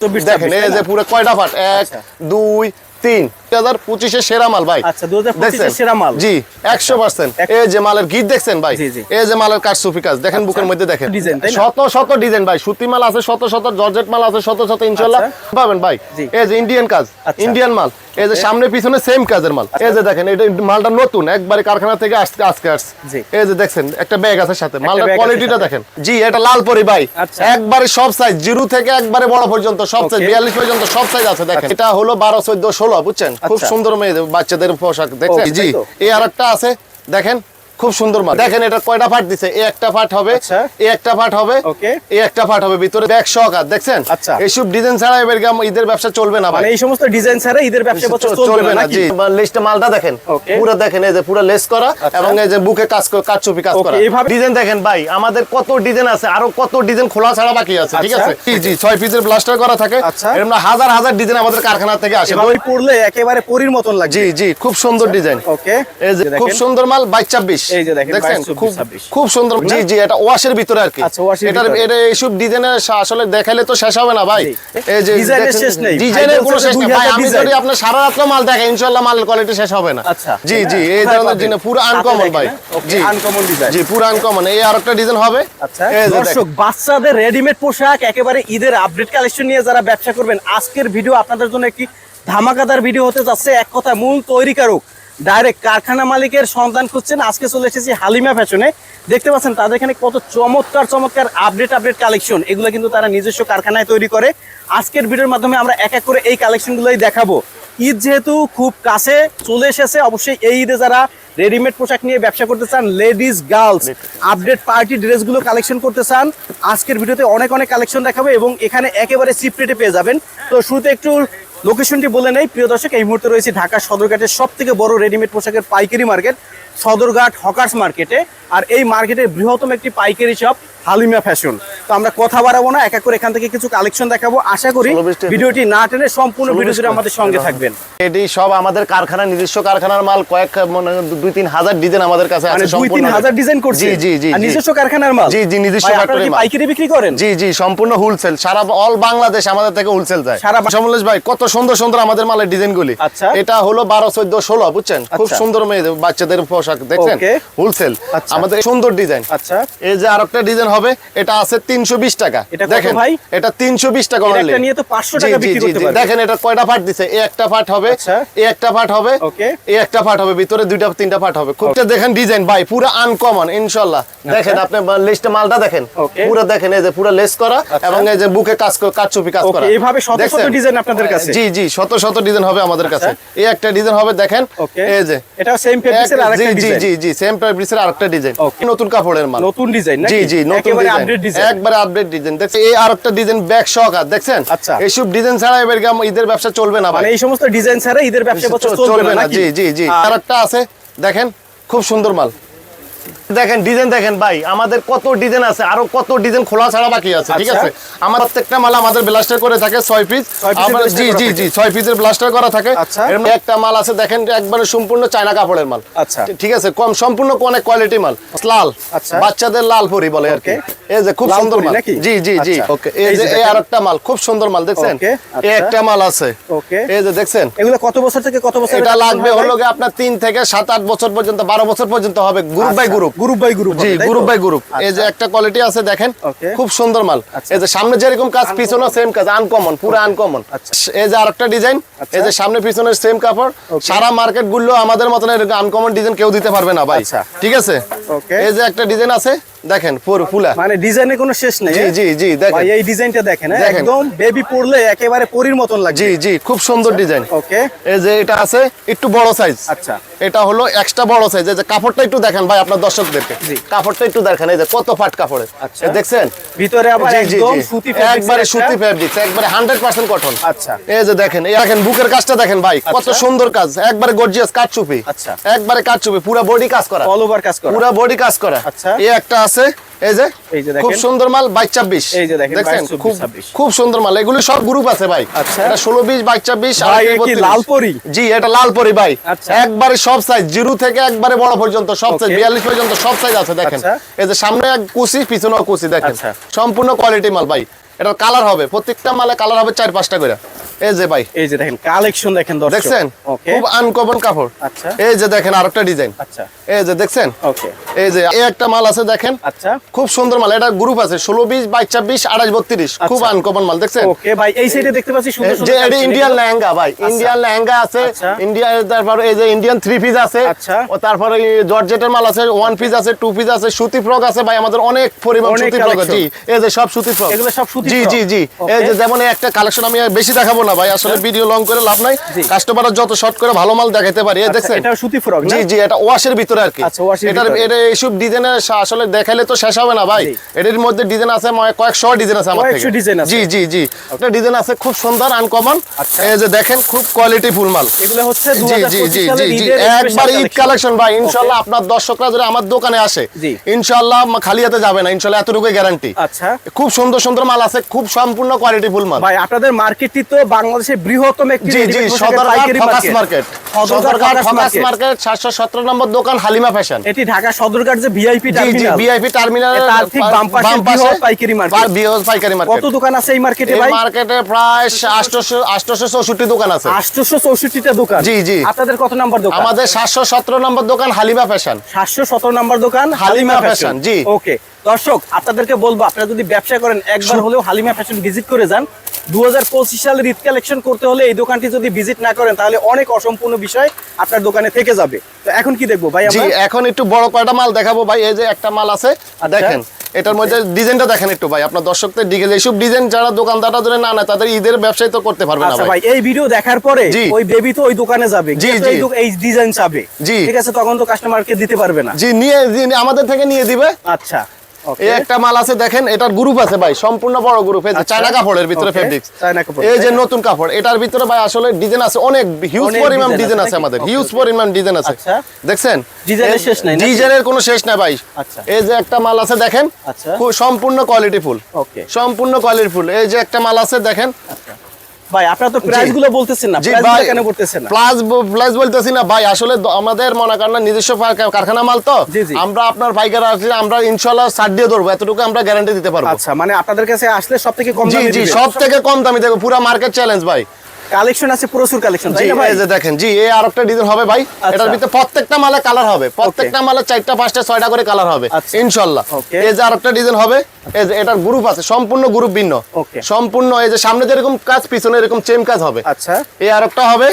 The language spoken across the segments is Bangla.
চব্বিশ দেখেন এই যে? পুরো কয়টা ফাট এক আচ্ছা। দুই তিন। হাজার পঁচিশের সেরা মাল ভাই। আচ্ছা, 2025 দেখছেন? সেরা মাল। জি একশো পার্সেন্ট এই যে মালের গিট দেখছেন ভাই? জি, জি। এই যে মালের কাজ সুফি কাজ দেখেন বুকের মধ্যে দেখেন। ডিজাইন, তাই না? শত শত ডিজাইন ভাই। সুতি মাল আছে শত শত জর্জেট মাল আছে শত শত ইনশাল্লাহ। আচ্ছা। পাবেন ভাই। এই যে ইন্ডিয়ান কাজ আচ্ছা। ইন্ডিয়ান মাল। এই যে সামনে পিছনে সেম কাজের মাল। এই যে দেখেন এটা মালটা নতুন একবারে কারখানা থেকে আজকে আজকে আসছে। এই যে দেখছেন একটা ব্যাগ আছে সাথে। মালটার কোয়ালিটিটা দেখেন। জি এটা লাল পরি ভাই। আচ্ছা। একবারে সব সাইজ জিরো থেকে একবারে বড় পর্যন্ত সব সাইজ বিয়াল্লিশ পর্যন্ত সব সাইজ আছে দেখেন। এটা হলো বারো চোদ্দ ষোলো বুঝছেন? খুব আচ্ছা। সুন্দর মেয়েদের বাচ্চাদের পোশাক দেখছেন? জি এই আর একটা আছে দেখেন খুব সুন্দর মাল। দেখেন এটা কয়টা পার্ট দিছে? এই একটা পার্ট হবে আচ্ছা। এই একটা পার্ট হবে. এই একটা পার্ট হবে ভিতরে ব্যাগ সহকার দেখছেন? আচ্ছা। এইসব ডিজাইন ছাড়া এবার ঈদের ব্যবসা চলবে না ভাই? মানে এই সমস্ত ডিজাইন ছাড়া ঈদের ব্যবসা চলবে না জি। লিস্টে মালটা দেখেন। পুরো দেখেন এই যে পুরো লেস করা আচ্ছা। এবং এই যে বুকে কাজ কাজ করা। ডিজাইন দেখেন ভাই আমাদের কত ডিজাইন আছে আরও কত ডিজাইন খোলা ছাড়া বাকি আছে ঠিক। আছে? জি জি পিসের ব্লাস্টার করা থাকে। এরকম হাজার হাজার ডিজাইন আমাদের কারখানা থেকে আসে। পড়লে একেবারে পরির মতন লাগবে। জি জি খুব সুন্দর ডিজাইন। ওকে। এই যে খুব সুন্দর মাল বাইশ ছাব্বিশ। এই যে দেখেন, খুব খুব সুন্দর জি জি এটা ওয়াশের ভিতরে আর কি। আচ্ছা, এটা এইসব ডিজাইনের আসলে দেখাইলে তো শেষ হবে না ভাই। এই যে ডিজাইনের শেষ নেই। ডিজাইনের কোনো শেষ নেই। ভাই আমি যদি সারা মাল ইনশাআল্লাহ মালের কোয়ালিটি শেষ হবে না। আচ্ছা। জি জি এই ধরনের জিনিস পুরো আনকমন ভাই। জি। uncommon design। জি পুরো আনকমন এই আরেকটা ডিজাইন হবে। আচ্ছা। দর্শক বাচ্চাদের রেডিমেড পোশাক একেবারে ঈদের আপডেট কালেকশন নিয়ে যারা ব্যবসা করবেন আজকের ভিডিও আপনাদের জন্য একটি ধামাকাদার ভিডিও হতে যাচ্ছে। এক কথা মূল তৈরিকারক ডাইরেক্ট কারখানা মালিকের সন্ধান খুঁজছেন। আজকে চলে এসেছি হালিমা ফ্যাশনে। দেখতে পাচ্ছেন তাদের এখানে কত চমৎকার চমৎকার আপডেট আপডেট কালেকশন এগুলো কিন্তু তারা নিজস্ব কারখানায় তৈরি করে। আজকের ভিডিওর মাধ্যমে আমরা এক এক করে এই কালেকশনগুলোই দেখাবো। ঈদ যেহেতু খুব কাছে চলে এসেছে অবশ্যই এই ঈদে যারা রেডিমেড পোশাক নিয়ে ব্যবসা করতে চান লেডিস গার্লস আপডেট পার্টি ড্রেসগুলো কালেকশন করতে চান আজকের ভিডিওতে অনেক অনেক কালেকশন দেখাবো এবং এখানে একেবারে চিপ রেটে পেয়ে যাবেন। তো শুরুতে একটু লোকেশনটি বলে নেই। প্রিয় দর্শক, এই মুহূর্তে রয়েছে ঢাকা সদরঘাটের সব থেকে বড় রেডিমেড পোশাকের পাইকারি মার্কেট সদরঘাট হকার্স মার্কেটে আর এই মার্কেটের বৃহত্তম একটি পাইকারি শপ হালিমা ফ্যাশন তো আমরা কথা বাড়াবো না এক এক করে এখান থেকে কিছু কালেকশন দেখাবো। আশা করি ভিডিওটি না টেনে সম্পূর্ণ ভিডিওটি আমাদের সঙ্গে থাকবেন। এটি সব আমাদের কারখানা নিজস্ব কারখানার মাল কয়েক মানে দুই তিন হাজার ডিজাইন আমাদের কাছে আছে মানে দুই তিন হাজার ডিজাইন করছি? জি জি নিজস্ব কারখানার মাল? জি জি নিজস্ব কারখানার মাল। পাইকারি বিক্রি করেন? জি জি সম্পূর্ণ হোলসেল সারা অল বাংলাদেশ আমাদের থেকে হোলসেল যায়। সারা সমলেশ ভাই কত সুন্দর সুন্দর আমাদের মালের ডিজাইন গুলি আচ্ছা। এটা হলো বারো চোদ্দ ষোলো বুঝছেন? খুব আচ্ছা। সুন্দর মেয়ে বাচ্চাদের পোশাক দেখছেন? হোলসেল আচ্ছা। আমাদের সুন্দর ডিজাইন। আচ্ছা। এই যে আর একটা ডিজাইন হবে এটা আছে তিন 320 টাকা। দেখেন এটা 320 টাকা অনলি এটা নিয়ে তো 500 টাকা বিক্রি করতে পারবেন দেখেন এটা কয়টা পার্ট দিছে? এই একটা পার্ট হবে আচ্ছা। এই একটা পার্ট হবে এই একটা পার্ট হবে ভিতরে দুইটা তিনটা পার্ট হবে। খুব দেখেন ডিজাইন ভাই পুরো আনকমন ইনশাআল্লাহ আচ্ছা। দেখেন আপনি লিস্টে মালটা দেখেন পুরো দেখেন এই যে পুরো লেস করা আচ্ছা। এবং এই যে বুকে কাজ কাচুপি কাজ করা। এইভাবে শত শত ডিজাইন আপনাদের হ্যাঁ, কাছে। জি জি শত শত ডিজাইন হবে আমাদের কাছে। এই একটা ডিজাইন হবে দেখেন এই যে। এটা সেম ফেব্রিক্সের আরেকটা ডিজাইন জি জি জি সেম ফেব্রিক্সের আরেকটা ডিজাইন নতুন কাপড়ের মাল। নতুন ডিজাইন জি জি নতুন ডিজাইন একবার একবারে আপডেট ডিজাইন দেখছেন এই আরেকটা ডিজাইন ব্যাক সহকার দেখছেন? আচ্ছা। এইসব ডিজাইন ছাড়া এবার ঈদের ব্যবসা চলবে না মানে ভাই এই সমস্ত ডিজাইন ছাড়া ঈদের ব্যবসা চলবে না জি জি জি। আর আরেকটা আছে দেখেন খুব সুন্দর মাল। দেখেন ডিজাইন দেখেন ভাই আমাদের কত ডিজাইন আছে আরও কত ডিজাইন খোলা ছাড়া বাকি আছে ঠিক আচ্ছা। আছে আমার প্রত্যেকটা মাল আমাদের ব্লাস্টার করে থাকে ছয় পিস জি জি জি ছয় পিসের ব্লাস্টার করা থাকে। আচ্ছা। একটা মাল আছে দেখেন একবারে সম্পূর্ণ চায়না কাপড়ের মাল। আচ্ছা। ঠিক আছে? কম সম্পূর্ণ অনেক কোয়ালিটি মাল। লাল। আচ্ছা। বাচ্চাদের লাল পরি বলে আর কি। এই যে খুব সুন্দর মাল। জি জি জি। আচ্ছা। ওকে। এই যে এই আরেকটা মাল খুব সুন্দর মাল দেখছেন? এই আচ্ছা। একটা মাল আছে। Okay. এই যে দেখছেন? এগুলো কত বছর থেকে কত বছর এটা লাগবে হলো আপনার তিন থেকে সাত আট বছর পর্যন্ত বারো বছর পর্যন্ত হবে group by group group by group G group by group এই যে একটা কোয়ালিটি আছে দেখেন খুব সুন্দর মাল। আচ্ছা। এই যে সামনে যেরকম কাজ পিছনে সেম কাজ আনকমন পুরো আনকমন আচ্ছা। এই যে আরেকটা ডিজাইন আচ্ছা। এই যে সামনে পিছনের সেম কাপড় সারা মার্কেটগুলো আমাদের মতন এরকম আনকমন ডিজাইন কেউ দিতে পারবে না ভাই। ঠিক আছে? এই যে একটা ডিজাইন আছে দেখেন পুরো ফুলা। মানে ডিজাইনের কোনো শেষ নেই জি হ্যাঁ? জি জি দেখেন। এই ডিজাইনটা দেখেন হ্যাঁ? একদম বেবি পরলে একেবারে পরির মতন লাগবে। জি জি খুব সুন্দর ডিজাইন ওকে এই যে এটা আছে একটু বড় সাইজ আচ্ছা। এটা হলো এক্সট্রা বড় সাইজ এই যে কাপড়টা একটু দেখেন ভাই আপনার দর্শকদেরকে। কাপড়টা একটু দেখেন এই যে কত ফাট কাপড়ে আচ্ছা। দেখছেন? ভিতরে আবার একদম সুতি ফেব্রিক একবারে সুতি ফেব্রিক একবারে হান্ড্রেড পার্সেন্ট কটন আচ্ছা। এই যে দেখেন এই দেখেন বুকের কাজটা দেখেন ভাই কত আচ্ছা। সুন্দর কাজ একবারে গর্জিয়াস কাজ চুপি আচ্ছা। একবারে কাজ চুপি পুরো বডি কাজ করা। অল ওভার কাজ করা। পুরো বডি কাজ করা। আচ্ছা। এই একটা আছে এই যে এই যে দেখেন। খুব সুন্দর মাল বাইশ ছাব্বিশ এই যে দেখেন, 22, খুব খুব সুন্দর মাল এগুলো সব গ্রুপ আছে ভাই আচ্ছা। এটা ষোলো বিশ বাইশ ছাব্বিশ ভাই, কি বত্রিশ। জি এটা লাল পরি ভাই আচ্ছা। একবারে সব সাইজ জিরো থেকে একবারে বড় পর্যন্ত সব সাইজ Okay. বিয়াল্লিশ পর্যন্ত সব সাইজ আছে দেখেন আচ্ছা। এই যে সামনে এক কুচি পিছনেও কুচি দেখেন। সম্পূর্ণ কোয়ালিটি মাল ভাই এটা কালার হবে। প্রত্যেকটা মালে কালার হবে চার পাঁচটা করে। এই যে ভাই। এই যে দেখেন কালেকশন দেখেন দর্শক। দেখছেন? খুব আনকমন কাপড়। আচ্ছা। এই যে দেখেন আরেকটা ডিজাইন আচ্ছা। এই যে দেখছেন? ওকে এই যে এই একটা মাল আছে দেখেন। আচ্ছা। খুব সুন্দর মাল। এটা গ্রুপ আছে ষোলো বিশ বাইশ ছাব্বিশ আঠাশ বত্রিশ। খুব আচ্ছা। আনকমন মাল দেখছেন? ওকে ভাই এই সাইডে দেখতে পাচ্ছি সুন্দর যে এটা ইন্ডিয়ান লেহেঙ্গা ভাই। ইন্ডিয়ান লেহেঙ্গা আছে। আচ্ছা। ইন্ডিয়ান তারপরে এই যে ইন্ডিয়ান থ্রি পিস আছে। আচ্ছা। ও তারপরে জর্জেটের মাল আছে ওয়ান পিস আছে টু পিস আছে সুতি ফ্রক আছে ভাই। আমাদের অনেক পরিমাণ সুতি ফ্রক। জি এই যে সব সুতি ফ্রক এগুলো সব সুতি জি জি জি। এই যে যেমন একটা কালেকশন আমি বেশি দেখাবো না ভাই আসলে ভিডিও লং করে লাভ নাই। কাস্টমার যত শর্ট করে ভালো মাল দেখাতে পারি এই আচ্ছা, দেখছেন? এটাও সুতি ফ্রক জি জি এটা ওয়াশের ভিতরে আর কি। আচ্ছা, ভিতরে। এটা এইসব ডিজাইনের আসলে দেখাইলে তো শেষ হবে না ভাই। এটার মধ্যে ডিজাইন আছে কয়েকশো ডিজাইন আছে আমার থেকে। জি জি জি। ডিজাইন আছে খুব সুন্দর আনকমন আচ্ছা। এই যে দেখেন খুব কোয়ালিটি ফুল মাল। এগুলো হচ্ছে জি জি জি জি জি একবার ঈদ কালেকশন ভাই। ইনশাআল্লাহ আপনার দর্শকরা যদি আমার দোকানে আসে। ইনশাআল্লাহ খালি হাতে যাবে না। ইনশাআল্লাহ এতটুকু গ্যারান্টি আচ্ছা। খুব সুন্দর সুন্দর মাল আছে খুব সম্পূর্ণ কোয়ালিটি ফুল মাল। ভাই আপনাদের মার্কেটটি তো বাংলাদেশের বৃহত্তম একটি জি focus market Sadarghat focus market সাতশো সতেরো নম্বর দোকান হালিমা ফ্যাশন এটি ঢাকা সদরঘাট যে ভিআইপি জি জি ভিআইপি টার্মিনাল তার ঠিক বাম পাশে বৃহৎ পাইকারি। বৃহৎ পাইকারি কত দোকান আছে এই মার্কেটে এই ভাই? মার্কেটে প্রায় আটশোশো আটশোশো চৌষট্টি দোকান আছে। আটশোশো চৌষট্টিটা দোকান? জি, জি। আপনাদের কত নাম্বার দোকান? আমাদের সাতশো সতেরো নম্বর দোকান হালিমা ফ্যাশন সাতশো সতেরো নাম্বার দোকান হালিমা ফ্যাশন জি। ওকে দর্শক আপনাদেরকে বলব আপনারা যদি ব্যবসা করেন একবার হলেও হালিমা ফ্যাশন ভিজিট করে যান। দু সালের ঈদ কালেকশন করতে হলে এই দোকানটি যদি ভিজিট না করেন তাহলে অনেক অসম্পূর্ণ বিষয় আপনার দোকানে থেকে যাবে। তো এখন কি দেখব ভাই জি এখন একটু বড় কয়টা মাল দেখাবো ভাই এই যে একটা মাল আছে দেখেন এটার মধ্যে ডিজাইনটা দেখেন একটু ভাই আপনার দর্শকদের দিকে এইসব ডিজাইন যারা দোকানদাররা ধরে না নেয় তাদের ঈদের ব্যবসায় তো করতে পারবে না আচ্ছা ভাই। এই ভিডিও দেখার পরে ওই বেবি তো ওই দোকানে যাবে। জি, জি। এই ডিজাইন চাবে? জি। ঠিক আছে তখন তো কাস্টমারকে দিতে পারবে না। জি নিয়ে আমাদের থেকে নিয়ে দিবে। আচ্ছা। এই একটা মাল আছে দেখেন এটার গ্রুপ আছে ভাই সম্পূর্ণ বড় গ্রুপ এই যে আচ্ছা। চায়না কাপড়ের ভিতরে ফেব্রিক্স চায়না কাপড়, এই যে নতুন কাপড় এটার ভিতরে ভাই আসলে ডিজাইন আছে অনেক হিউজ পরিমাণ ডিজাইন আছে আমাদের হিউজ পরিমাণ ডিজাইন আছে। আচ্ছা। দেখছেন? ডিজাইনের শেষ নাই ডিজাইনের কোনো শেষ নাই ভাই। আচ্ছা। এই যে একটা মাল আছে দেখেন আচ্ছা। খুব সম্পূর্ণ কোয়ালিটি ফুল Okay. সম্পূর্ণ কোয়ালিটি ফুল এই যে একটা মাল আছে দেখেন ভাই আপনারা তো প্রাইসগুলো বলতেছেন না প্রাইস কেন বলতেছেন না প্লাস প্লাস বলতেছি না ভাই আসলে আমাদের মনে করেন না নিজস্ব কারখানা মাল তো। আমরা আপনার পাইকার আসলে আমরা ইনশাল্লাহ ছাড় দিয়ে ধরবো এতটুকু আমরা গ্যারান্টি দিতে পারব আচ্ছা মানে আপনাদের কাছে আসলে সব থেকে কম দামে জি দিবেন। সব থেকে কম দামি পুরো মার্কেট চ্যালেঞ্জ ভাই কালেকশন আছে প্রচুর কালেকশন জি ভাই এই যে দেখেন জি এই ডিজাইন হবে ভাই আচ্ছা। এটার ভিতরে প্রত্যেকটা মালে কালার হবে প্রত্যেকটা মালে চারটা পাঁচটা ছয়টা করে কালার হবে আচ্ছা। ইনশাল্লাহ Okay. এই যে আরেকটা ডিজাইন হবে এই যে এটার গ্রুপ আছে সম্পূর্ণ গ্রুপ ভিন্ন। সম্পূর্ণ এই যে সামনে যেরকম কাজ পিছনে এরকম সেম কাজ হবে। আচ্ছা। এই আরেকটা হবে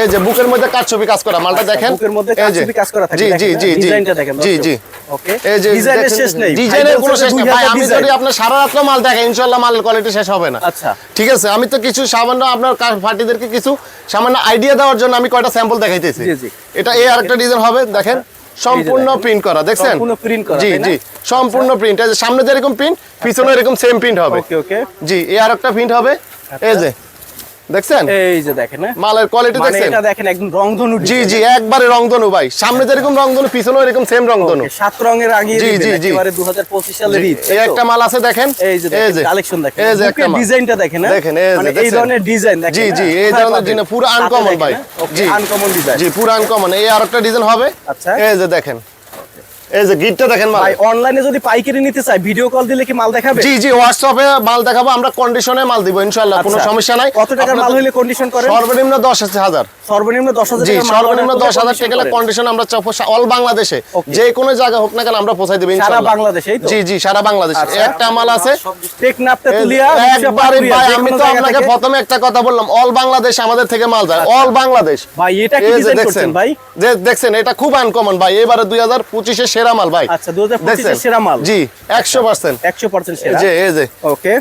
এই যে বুকের মধ্যে কাজ ছবি কাজ করা মালটা দেখেন। বুকের মধ্যে এই যে। কাজছবি কাজ করা থাকে জি জি জি জি। ডিজাইনটা দেখেন জি জি। ওকে এই যে ডিজাইনের শেষ নেই। ডিজাইনের কোনো শেষ নেই। ভাই আমি যদি সারা রাত্র মাল দেখে ইনশাল্লাহ মালের কোয়ালিটি শেষ হবে না। আচ্ছা। ঠিক আছে আমি তো কিছু সামান্য আপনার পার্টিদেরকে কিছু সামান্য আইডিয়া দেওয়ার জন্য আমি কয়টা স্যাম্পল দেখাইতেছি। জি, জি। এটা এই আরেকটা ডিজাইন হবে দেখেন। সম্পূর্ণ প্রিন্ট করা দেখছেন? জি জি সম্পূর্ণ প্রিন্ট সামনে যেরকম প্রিন্ট পিছনে এরকম সেম প্রিন্ট হবে। জি এই আরেকটা প্রিন্ট হবে। এই যে দেখছেন এই যে দেখেন হ্যাঁ মালের কোয়ালিটি মানে দেখছেন এটা দেখেন একদম রংধনু জি জি একবারে রংধনু ভাই সামনে যেরকম রংধনু পিছনেও এরকম সেম রংধনু সাত রঙের আগিয়ে জি, জি, জি। একেবারে 2025 সালের ঈদ এই একটা মাল আছে দেখেন এই যে কালেকশন দেখেন এই যে একটা ডিজাইনটা দেখেন হ্যাঁ? দেখেন, এই যে মানে এই ধরনের ডিজাইন দেখেন জি, জি, হ্যাঁ? এই ধরনের? ডিজাইন পুরো দেখেন, ভাই। হ্যাঁ? জি। uncommon ডিজাইন জি পুরো আনকমন এই আরেকটা ডিজাইন হবে আচ্ছা। এই যে দেখেন এই যে গিটটা দেখেন ভাই অনলাইনে যদি পাইকারি নিতে চাই ভিডিও কল দিলে কি মাল দেখাবে? জি জি হোয়াটসঅ্যাপে মাল দেখাবো আমরা কন্ডিশনে মাল দিব ইনশাআল্লাহ কোনো আচ্ছা। সমস্যা নাই। কত টাকার মাল হলে কন্ডিশন করেন? সর্বনিম্ন দশ হাজার। সর্বনিম্ন 10000 জি সর্বনিম্ন order দশ করলে হাজার condition টাকা করেন। কন্ডিশন আমরা অল বাংলাদেশে। যে কোনো জায়গা হোক না কেন আমরা দেবো ইনশাআল্লাহ। জি জি সারা বাংলাদেশে। আচ্ছা। একটা মাল আছে। একবারে ভাই আমি তো আপনাকে প্রথমে একটা কথা বললাম অল বাংলাদেশ আমাদের থেকে মাল যায় অল বাংলাদেশ। ভাই এটা কি ডিজাইন দেখছেন করছেন ভাই? দেখছেন এটা খুব আনকমন ভাই এবারে দুই হাজার পঁচিশের সেরা মাল ভাই। আচ্ছা 2025 এর সেরা মাল। জি একশো পার্সেন্ট। 100% সেরা। যে এই যে। ওকে।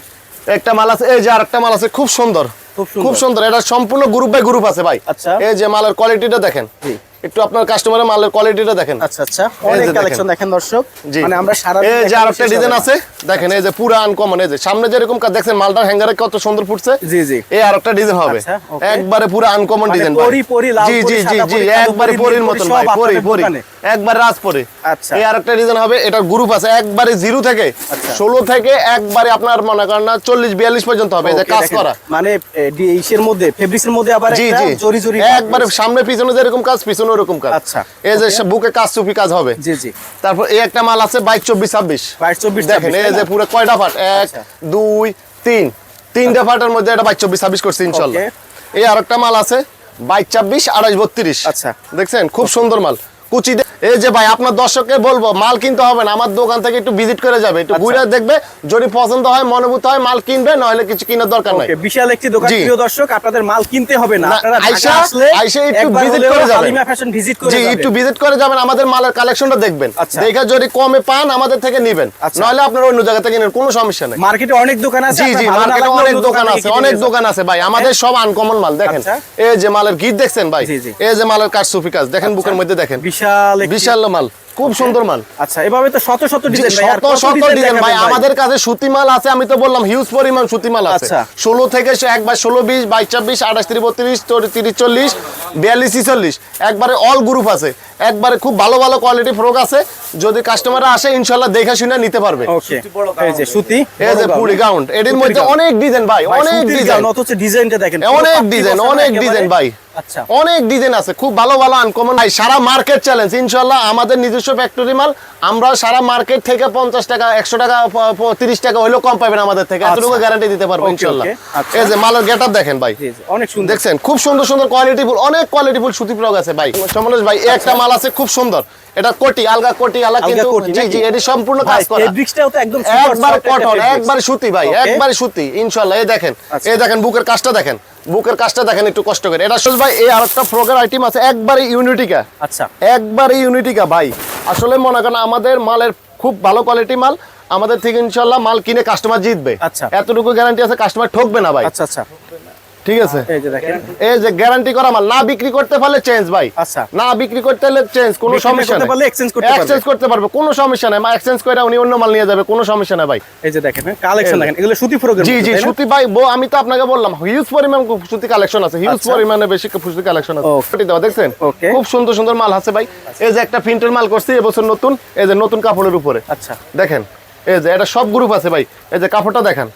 একটা মাল আছে এই যে আরেকটা মাল আছে খুব সুন্দর। খুব সুন্দর। খুব সুন্দর। এটা সম্পূর্ণ গ্রুপ বাই গ্রুপ আছে ভাই। আচ্ছা। এই যে মালের কোয়ালিটিটা দেখেন। জি। একটু আপনার কাস্টমারের মালের কোয়ালিটিটা দেখেন। আচ্ছা আচ্ছা। অনেক কালেকশন দেখেন। দর্শক। মানে আমরা সারা এই যে আরেকটা ডিজাইন আছে। দেখেন এই যে পুরো আনকমন এই যে সামনে যেরকম কাজ দেখছেন মালটার হ্যাঙ্গারে কত সুন্দর ফুটছে? জি জি। এই আরেকটা ডিজাইন হবে। আচ্ছা, একবারে পুরো আনকমন মানে ডিজাইন পরি, পরি, লাল জি জি জি জি একবারে পরির পরি, ভাই পরি পরি। একবার রাজ পরি। আচ্ছা। এই আরেকটা ডিজাইন হবে এটা গ্রুপ আছে একবারে জিরো থেকে আচ্ছা। ষোলো থেকে একবারে আপনার মনে করেন না চল্লিশ বিয়াল্লিশ পর্যন্ত হবে এই যে কাজ করা। মানে মধ্যে ফেব্রিক্সের মধ্যে আবার একটা জরি জরি একবারে সামনে পিছনে যেরকম কাজ পিছনে ওরকম কাজ। আচ্ছা, এই যে বুকে কাজ চুপি কাজ হবে। জি জি। তারপর এই একটা মাল আছে বাইশ চব্বিশ ছাব্বিশ। 22 24 দেখেন এই যে পুরো কয়টা পাট এক আচ্ছা। দুই তিন। তিনটা পাটের মধ্যে এটা বাইশ চব্বিশ ছাব্বিশ করছে ইনশাল্লাহ এই আরেকটা মাল আছে বাইশ ছাব্বিশ আড়াইশ বত্রিশ। আচ্ছা। দেখছেন? খুব সুন্দর মাল। কুচি এই যে ভাই আপনার দর্শককে বলব মাল কিনতে হবে না আমার দোকান থেকে একটু ভিজিট করে যাবে একটু আচ্ছা। ঘুরে দেখবে যদি পছন্দ হয় মনোভূত হয় মাল কিনবে নইলে কিছু কেনার দরকার নাই বিশাল একটি দোকান প্রিয় দর্শক আপনাদের মাল কিনতে হবে না আপনারা আইসা- আসলে আইসা একটু হলেও করে যাবেন। হালিমা ফ্যাশন ভিজিট করে জি একটু ভিজিট করে যাবেন আমাদের মালের কালেকশনটা দেখবেন আচ্ছা। দেখে যদি কমে পান আমাদের থেকে নিবেন আচ্ছা। নইলে আপনার অন্য জায়গা থেকে নেন কোনো সমস্যা নেই মার্কেটে অনেক দোকান আছে জি জি মার্কেটে অনেক দোকান আছে অনেক দোকান আছে ভাই আমাদের সব আনকমন মাল দেখেন। এই যে মালের গিট দেখছেন ভাই। এই যে মালের কাজ সুফি কাজ দেখেন বুকের মধ্যে দেখেন বিশাল বিশাল মাল খুব সুন্দর মাল। আচ্ছা এভাবে তো শত শত ডিজাইন ভাই শত শত ডিজাইন ভাই? আমাদের কাছে সুতি মাল আছে আমি তো বললাম হিউজ পরিমাণ সুতি মাল আছে। আচ্ছা। ষোলো থেকে একবার ষোলো বিশ বাইশ ছাব্বিশ আঠাশ তিরিশ বত্রিশ তিরিশ চল্লিশ বিয়াল্লিশ ছিচল্লিশ। একবারে অল গ্রুপ আছে। একবারে খুব ভালো ভালো কোয়ালিটি ফ্রক আছে। যদি কাস্টমাররা আসে ইনশাল্লাহ দেখে শুনে নিতে পারবে। ওকে এই যে সুতি এই যে পুরি এটির সুতির মধ্যে অনেক ডিজাইন ভাই অনেক ডিজাইন অথচ ডিজাইনটা দেখেন অনেক ডিজাইন অনেক ডিজাইন ভাই। আচ্ছা। অনেক ডিজাইন আছে খুব ভালো ভালো আনকমন ভাই সারা মার্কেট চ্যালেঞ্জ ইনশাল্লাহ আমাদের নিজস্ব ফ্যাক্টরি মাল আমরা সারা মার্কেট থেকে পঞ্চাশ টাকা একশো টাকা তিরিশ টাকা হইলেও কম পাবেন আমাদের থেকে। এতটুকু আচ্ছা। গ্যারান্টি দিতে পারব ইনশাল্লাহ আচ্ছা। এই যে মালের গেট দেখেন ভাই। অনেক সুন্দর। দেখছেন খুব সুন্দর সুন্দর কোয়ালিটিফুল অনেক কোয়ালিটিফুল সুতি প্রয়োগ আছে ভাই। সমলেশ ভাই একটা মাল আছে খুব সুন্দর। এটা কোটি আলগা কোটি আলা আলগা কিন্তু জি জি এটি সম্পূর্ণ কাজ করা। ফেব্রিক্সটাও তো একদম একবার কটন একবার সুতি ভাই একবার সুতি ইনশাল্লাহ এই দেখেন আচ্ছা। এই দেখেন বুকের কাজটা দেখেন বুকের কাজটা দেখেন একটু কষ্ট করে। এটা সুজ ভাই এই আরেকটা ফ্রকের আইটেম আছে একবারে ইউনিটিকা আচ্ছা। একবারে ইউনিটিকা ভাই। আসলে মনে করেন আমাদের মালের খুব ভালো কোয়ালিটি মাল আমাদের থেকে ইনশাল্লাহ মাল কিনে কাস্টমার জিতবে। আচ্ছা। এতটুকু গ্যারান্টি আছে কাস্টমার ঠকবে না ভাই। আচ্ছা আচ্ছা। ঠিক আছে? এই যে দেখেন। এই যে গ্যারান্টি করা মাল না বিক্রি করতে পারলে চেঞ্জ ভাই। আচ্ছা। না বিক্রি করতে হলে চেঞ্জ কোনো সমস্যা নেই। exchange করতে পারবে। এক্সচেঞ্জ করতে পারবে কোনো সমস্যা নেই। মা এক্সচেঞ্জ করে উনি অন্য মাল নিয়ে যাবে কোনো সমস্যা নেই ভাই। এই যে দেখেন কালেকশন দেখেন এগুলো সুতি ফ্রকের জি জি সুতি ভাই বো আমি তো আপনাকে বললাম হিউজ পরিমাণ সুতি কালেকশন আছে হিউজ আচ্ছা। পরিমাণে বেশি সুতি কালেকশন আছে. কোটি দেওয়া দেখছেন. খুব সুন্দর সুন্দর মাল আছে ভাই। এই যে একটা প্রিন্টের মাল করছি এবছর নতুন এই যে নতুন কাপড়ের উপরে। আচ্ছা। দেখেন এই যে এটা সব গ্রুপ আছে ভাই। এই যে কাপড়টা দেখেন।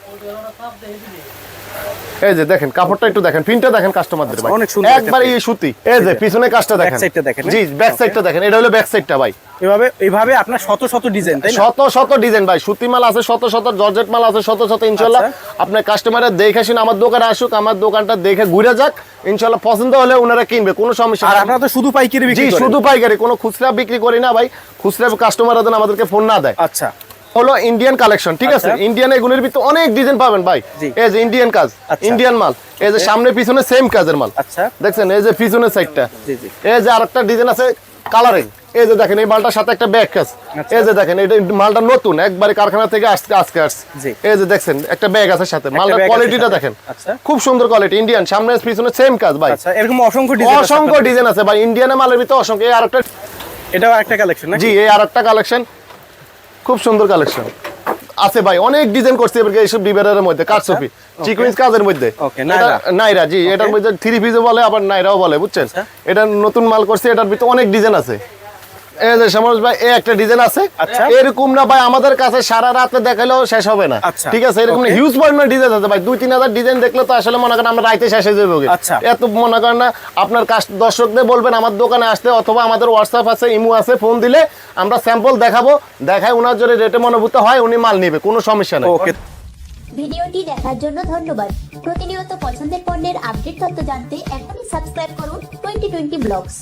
এই যে দেখেন কাপড়টা একটু দেখেন প্রিন্টটা দেখেন কাস্টমারদের ভাই। অনেক সুন্দর একবার এই সুতি। এই যে পিছনে কাজটা দেখেন। জি ব্যাক সাইডটা দেখেন এটা হলো ব্যাক সাইডটা ভাই। এভাবে এইভাবে আপনার শত শত ডিজাইন তাই শত শত ডিজাইন ভাই সুতি মাল আছে শত শত জর্জেট মাল আছে শত শত ইনশাল্লাহ। আচ্ছা। আপনার কাস্টমারের দেখে শুনে আমার দোকানে আসুক আমার দোকানটা দেখে ঘুরে যাক। ইনশাল্লাহ পছন্দ হলে ওনারা কিনবে কোনো সমস্যা আর আপনারা তো শুধু পাইকারি জি বিক্রি করেন। শুধু পাইকারি কোনো খুচরা বিক্রি করি না ভাই। খুচরা কাস্টমার যেন আমাদেরকে ফোন না দেয়। আচ্ছা। হলো ইন্ডিয়ান কালেকশন ঠিক আছে? আচ্ছা। ইন্ডিয়ান এগুলোর ভিতরে অনেক ডিজাইন পাবেন ভাই। এই যে ইন্ডিয়ান কাজ আচ্ছা। ইন্ডিয়ান মাল। এই যে সামনে পিছনে সেম কাজের মাল। আচ্ছা। দেখছেন? এই যে পিছনের সাইডটা জি জি। এই যে আরেকটা ডিজাইন আছে কালারিং এই যে দেখেন এই মালটার সাথে একটা ব্যাগ কাজ আচ্ছা। এই যে দেখেন এটা মালটা নতুন একবারে কারখানা থেকে আসতে আজকে আসছে। জি। এই যে দেখছেন একটা ব্যাগ আছে সাথে। মালটার আছে কোয়ালিটিটা দেখেন। আচ্ছা। খুব সুন্দর কোয়ালিটি ইন্ডিয়ান সামনে পিছনে সেম কাজ ভাই। আচ্ছা এরকম অসংখ্য ডিজাইন অসংখ্য ডিজাইন আছে ভাই। ইন্ডিয়ানের মালের ভিতরে অসংখ্য। এই আরেকটা এটাও একটা কালেকশন জি এই আরেকটা কালেকশন খুব সুন্দর কালেকশন আছে ভাই অনেক ডিজাইন করছে এবার এইসব ডিবেরার মধ্যে কাটসপি সিকোয়েন্স কাজের মধ্যে। আচ্ছা। নাইরা। জি এটার মধ্যে থ্রি পিসও বলে আবার নাইরাও বলে বুঝছেন? আচ্ছা। এটা নতুন মাল করছে এটার ভিতরে অনেক ডিজাইন আছে। এই যে সমাজ ভাই এই একটা ডিজাইন আছে। আচ্ছা। এরকম না ভাই আমাদের কাছে সারা রাতে দেখালেও শেষ হবে না। আচ্ছা। ঠিক আছে এরকম হিউজ পরিমাণ ডিজাইন আছে ভাই দুই তিন হাজার ডিজাইন দেখলে তো আসলে মনে করেন আমরা রাইতে শেষ হয়ে যাব আচ্ছা। এত মনে করেন না আপনার দর্শকদের বলবেন আমার দোকানে আসতে অথবা আমাদের হোয়াটসঅ্যাপ আছে ইমো আছে ফোন দিলে আমরা স্যাম্পল দেখাবো দেখায় ওনার যদি রেটে মনোভূত হয় উনি মাল নেবে কোনো সমস্যা নেই। ওকে ভিডিওটি দেখার জন্য ধন্যবাদ। প্রতিনিয়ত পছন্দের পণ্যের আপডেট তথ্য জানতে এখনই সাবস্ক্রাইব করুন টোয়েন্টি টোয়েন্টি ব্লগস